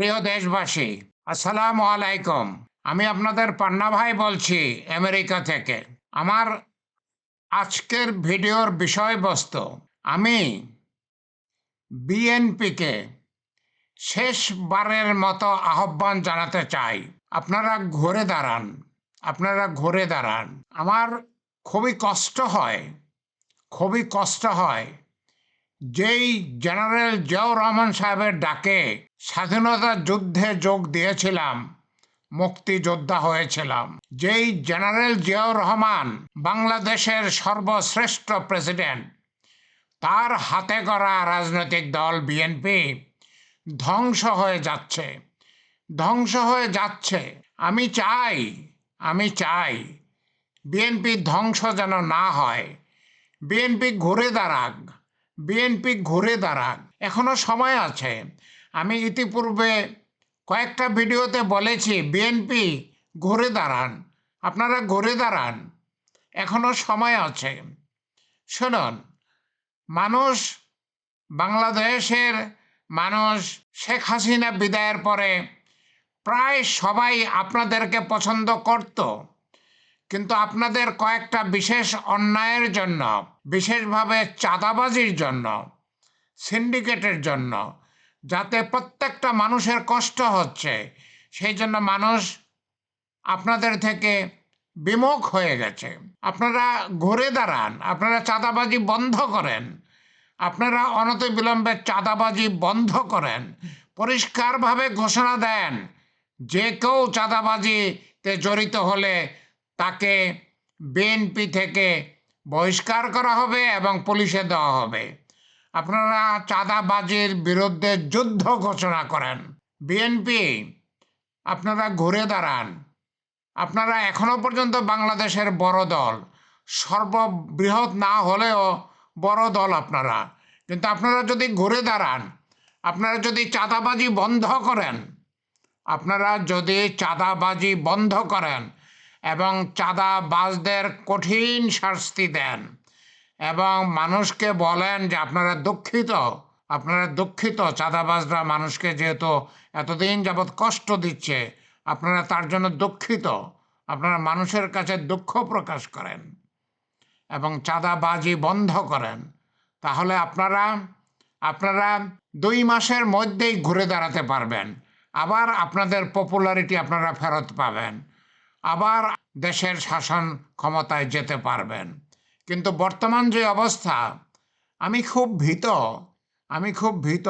প্রিয় দেশবাসী, আসসালামু আলাইকুম। আমি আপনাদের পান্না ভাই বলছি আমেরিকা থেকে। আমার আজকের ভিডিওর বিষয়বস্তু, আমি বিএনপিকে শেষবারের মতো আহ্বান জানাতে চাই। আপনারা ঘুরে দাঁড়ান, আপনারা ঘুরে দাঁড়ান। আমার খুবই কষ্ট হয়, খুবই কষ্ট হয় যেই জেনারেল জিয়াউর রহমান সাহেবের ডাকে স্বাধীনতা যুদ্ধে যোগ দিয়েছিলাম, মুক্তিযোদ্ধা হয়েছিলাম। যেই জেনারেল জিয়াউর রহমান বাংলাদেশের সর্বশ্রেষ্ঠ প্রেসিডেন্ট, তার হাতে করা রাজনৈতিক দল বিএনপি ধ্বংস হয়ে যাচ্ছে, ধ্বংস হয়ে যাচ্ছে। আমি চাই আমি চাই বিএনপি ধ্বংস যেন না হয়, বিএনপি ঘুরে দাঁড়াক। বিএনপি ঘুরে দাঁড়াক এখনও সময় আছে। আমি ইতিপূর্বে কয়েকটা ভিডিওতে বলেছি বিএনপি ঘুরে দাঁড়ান। আপনারা ঘুরে দাঁড়ান। এখনও সময় আছে। শুনুন, মানুষ বাংলাদেশের মানুষ শেখ হাসিনা বিদায়ের পরে প্রায় সবাই আপনাদেরকে পছন্দ করতো। কিন্তু আপনাদের কয়েকটা বিশেষ অন্যায়ের জন্য, বিশেষভাবে চাঁদাবাজির জন্য, সিন্ডিকেটের জন্য, যাতে প্রত্যেকটা মানুষের কষ্ট হচ্ছে, সেই জন্য মানুষ আপনাদের থেকে বিমুখ হয়ে গেছে। আপনারা ঘুরে দাঁড়ান, আপনারা চাঁদাবাজি বন্ধ করেন, আপনারা অনতিবিলম্বে চাঁদাবাজি বন্ধ করেন, পরিষ্কারভাবে ঘোষণা দেন, যে কেউ চাঁদাবাজিতে জড়িত হলে তাকে বিএনপি থেকে বহিষ্কার করা হবে এবং পুলিশে দেওয়া হবে। আপনারা চাঁদাবাজির বিরুদ্ধে যুদ্ধ ঘোষণা করেন। বিএনপি আপনারা ঘুরে দাঁড়ান। আপনারা এখনও পর্যন্ত বাংলাদেশের বড় দল। সর্ববৃহৎ না হলেও বড় দল আপনারা। কিন্তু আপনারা যদি ঘুরে দাঁড়ান, আপনারা যদি চাঁদাবাজি বন্ধ করেন, আপনারা যদি চাঁদাবাজি বন্ধ করেন এবং চাঁদাবাজদের কঠিন শাস্তি দেন। এবং মানুষকে বলেন যে, আপনারা দুঃখিত আপনারা দুঃখিত, চাঁদাবাজরা মানুষকে যেহেতু এতদিন যাবৎ কষ্ট দিচ্ছে, আপনারা তার জন্য দুঃখিত, আপনারা মানুষের কাছে দুঃখ প্রকাশ করেন এবং চাঁদাবাজি বন্ধ করেন। তাহলে আপনারা আপনারা দুই মাসের মধ্যেই ঘুরে দাঁড়াতে পারবেন। আবার আপনাদের পপুলারিটি আপনারা ফেরত পাবেন। আবার দেশের শাসন ক্ষমতায় যেতে পারবেন। কিন্তু বর্তমান যে অবস্থা, আমি খুব ভীত, আমি খুব ভীত